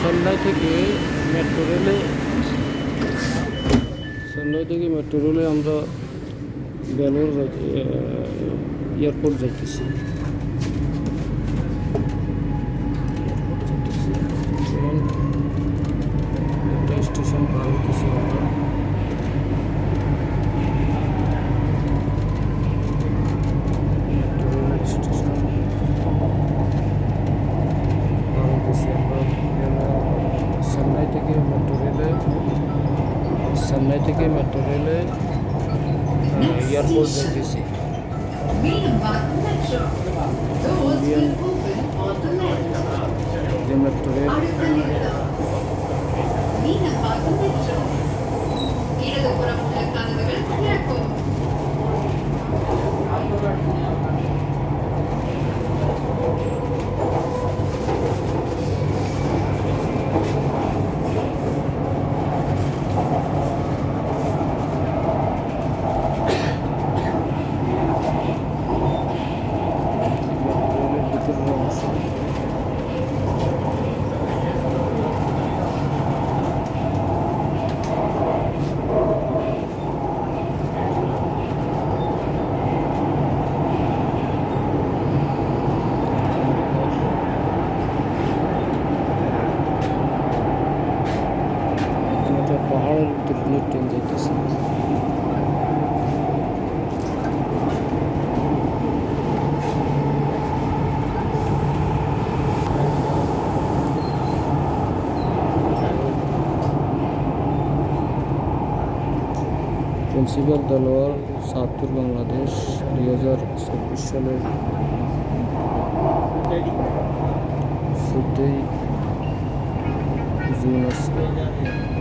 চেন্নাই থেকে মেট্রো রেলে সন্ধ্যায় থেকে মেট্রো রেলে আমরা বেলোর এয়ারপোর্ট যাইতেছি। স্টেশন পার হইতেছি আমরা মেট্রো রেলের স্টেশন পার হইতেছি আমরা চেন্নাই থেকে মেট্রো রেলে চেন্নাই থেকে মেট্রো রেলে এয়ারপোর্ট যাইতেছি Wienenwagen Metro. Doors will open on the left. যে মেট্রো রেল ভিতর দিয়ে ট্রেন যাইতেছে। প্রিন্সিপাল দেলোয়ার সাতুর বাংলাদেশ, দুই হাজার চব্বিশ সালের চোদ্দই জুন আছে